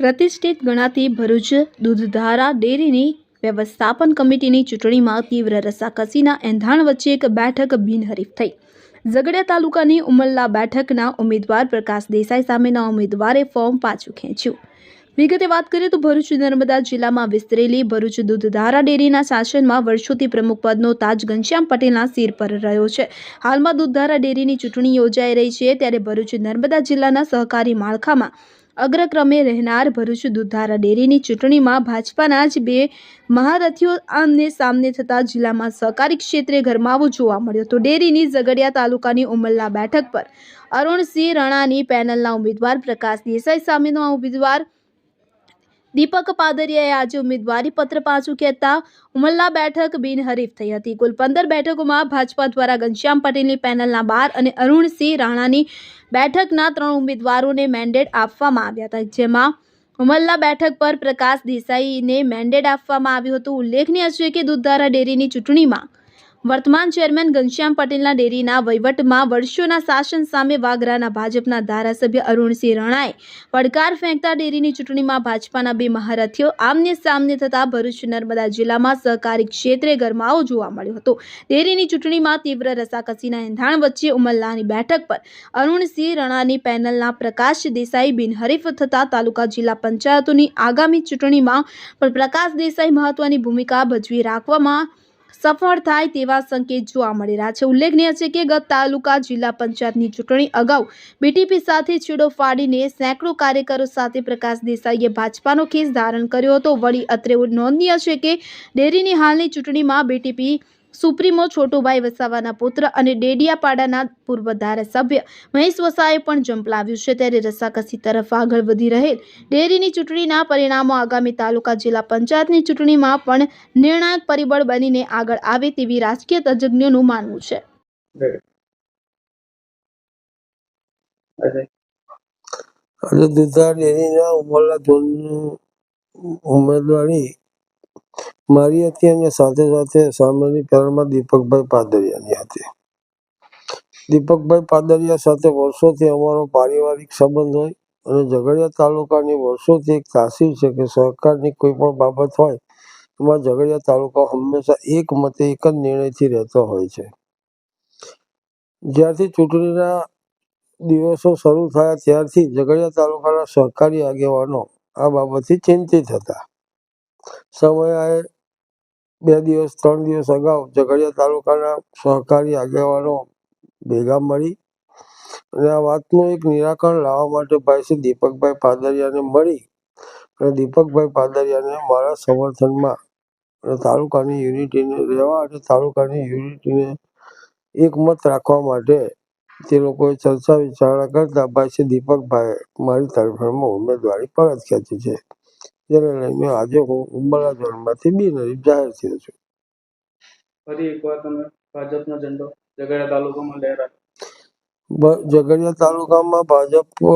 પ્રતિષ્ઠિત ગણાતી ભરૂચ દૂધધારા ડેરીની વ્યવસ્થાપન કમિટીની ચૂંટણીમાં તીવ્ર રસાકસીના એંધાણ વચ્ચે એક બેઠક બિનહરીફ થઈ. ઝઘડિયા તાલુકાની ઉમલ્લા બેઠકના ઉમેદવાર પ્રકાશ દેસાઈ સામેના ઉમેદવારે ફોર્મ પાછું ખેંચ્યું. વિગતે વાત કરીએ તો ભરૂચ નર્મદા જિલ્લામાં વિસ્તરેલી ભરૂચ દૂધધારા ડેરીના શાસનમાં વર્ષોથી પ્રમુખ પદનો તાજ ઘનશ્યામ પટેલના સિર પર રહ્યો છે. હાલમાં દૂધધારા ડેરીની ચૂંટણી યોજાઈ રહી છે ત્યારે ભરૂચ નર્મદા જિલ્લાના સહકારી માળખામાં અગ્રક્રમે રહેનાર ભરૂચ દુધારા ડેરીની ચૂંટણીમાં ભાજપાના જ બે મહારથીઓ આમને સામને થતા જિલ્લામાં સહકારી ક્ષેત્રે ગરમાવો જોવા મળ્યો તો ડેરીની ઝઘડિયા તાલુકાની ઉમલ્લા બેઠક પર અરુણસિંહ રણાની પેનલના ઉમેદવાર પ્રકાશ દેસાઈ સામેનો આ ઉમેદવાર દીપક પાદરિયાએ આજે ઉમેદવારી પત્ર પાછું ખેંચતા ઉમલ્લા બેઠક બિનહરીફ થઈ હતી. કુલ પંદર બેઠકોમાં ભાજપા દ્વારા ઘનશ્યામ પટેલની પેનલના બાર અને અરુણસિંહ રાણાની બેઠકના ત્રણ ઉમેદવારોને મેન્ડેટ આપવામાં આવ્યા હતા, જેમાં ઉમલ્લા બેઠક પર પ્રકાશ દેસાઈને મેન્ડેટ આપવામાં આવ્યું હતું. ઉલ્લેખનીય છે કે દૂધધારા ડેરીની ચૂંટણીમાં વર્તમાન ચેરમેન ઘનશ્યામ પટેલના ડેરીના વહીવટમાં વર્ષોના શાસન સામે વાગરાના ભાજપના ધારાસભ્ય અરુણસિંહ રણાએ પડકાર ફેંકતા ડેરીની ચૂંટણીમાં ભાજપાના બે મહારથીઓ આમને સામને થતા ભરૂચ નર્મદા જિલ્લામાં સહકારી ક્ષેત્રે ગરમાવો જોવા મળ્યો હતો. ડેરીની ચૂંટણીમાં તીવ્ર રસાકસીના એંધાણ વચ્ચે ઉમલ્લાની બેઠક પર અરુણસિંહ રણાની પેનલના પ્રકાશ દેસાઈ બિનહરીફ થતા તાલુકા જિલ્લા પંચાયતોની આગામી ચૂંટણીમાં પણ પ્રકાશ દેસાઈ મહત્વની ભૂમિકા ભજવી રાખવામાં સફળ થાય તેવા સંકેત જોવા મળી રહ્યા છે. ઉલ્લેખનીય છે કે ગત તાલુકા જિલ્લા પંચાયતની ચૂંટણી અગાઉ બીટીપી સાથે છેડો ફાડીને સેંકડો કાર્યકરો સાથે પ્રકાશ દેસાઈએ ભાજપાનો કેસ ધારણ કર્યો હતો. વળી અત્રે નોંધનીય છે કે ડેરીની હાલની ચૂંટણીમાં બીટીપી સુપ્રીમો છોટુભાઈ વસાવાના પુત્ર અને ડેડિયાપાડાના પૂર્વ ધારાસભ્ય મહેશ વસાએ પણ ઝંપલાવ્યું છે. ત્યારે રસાકસી તરફ આગળ વધી રહેલ ડેરીની ચૂંટણીના પરિણામો આગામી તાલુકા જિલ્લા પંચાયતની ચૂંટણીમાં પણ નિર્ણાયક પરિબળ બનીને આગળ આવે તેવી રાજકીય તજજ્ઞોનું માનવું છે. અને દુધાર ઉમરલા ઝોનની ઉમેદવારી મારી હતી અને સાથે સાથે સામેની પેનલમાં દીપકભાઈ પાદરિયાની હતી. દીપકભાઈ પાદરિયા સાથે વર્ષોથી અમારો પારિવારિક સંબંધ હોય અને ઝઘડિયા તાલુકાની વર્ષોથી એક તાસીર છે કે સરકારની કોઈ પણ બાબત હોય, એમાં ઝઘડિયા તાલુકા હંમેશા એક મતે એક જ નિર્ણયથી રહેતો હોય છે. જ્યારથી ચૂંટણીના દિવસો શરૂ થયા ત્યારથી ઝઘડિયા તાલુકાના સહકારી આગેવાનો આ બાબતથી ચિંતિત હતા. સમયે બે દિવસ, ત્રણ દિવસ અગાઉ ઝઘડિયા તાલુકાના સહકારી આગેવાનો ભેગા મળી અને આ વાતનું એક નિરાકરણ લાવવા માટે ભાઈ શ્રી દીપકભાઈ પાદરિયાને મળી અને દીપકભાઈ પાદરિયાને મારા સમર્થનમાં અને તાલુકાની યુનિટીને, રહેવા અને તાલુકાની યુનિટીને એકમત રાખવા માટે તે લોકોએ ચર્ચા વિચારણા કરતા ભાઈ શ્રી દીપકભાઈએ મારી તરફેણમાં ઉમેદવારી પરત ખેંચી છે. જેને લઈને આજે હું ઉંબરલા ઝોનમાંથી બિનહરીફ જાહેર થયો છું. ફરી એકવાર તમે ભાજપનો ઝંડો ઝઘડિયા તાલુકામાં લહેરાવ્યો. ઝઘડિયા તાલુકામાં ભાજપનો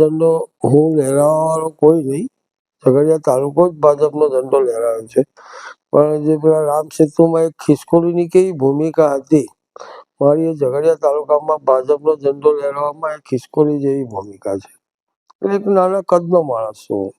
ઝંડો હું લહેરાવવાનો કોઈ નહીં. ઝઘડિયા તાલુકો જ ભાજપનો ઝંડો લહેરાવે છે. પણ જે પેલા રામ સેતુમાં એક ખિસકોલીની કેવી ભૂમિકા હતી મારી એ ઝઘડિયા તાલુકામાં ભાજપનો ઝંડો લહેરાવવામાં એક ખિસકોલી જેવી ભૂમિકા છે. એક નાના કદનો માણસ છું.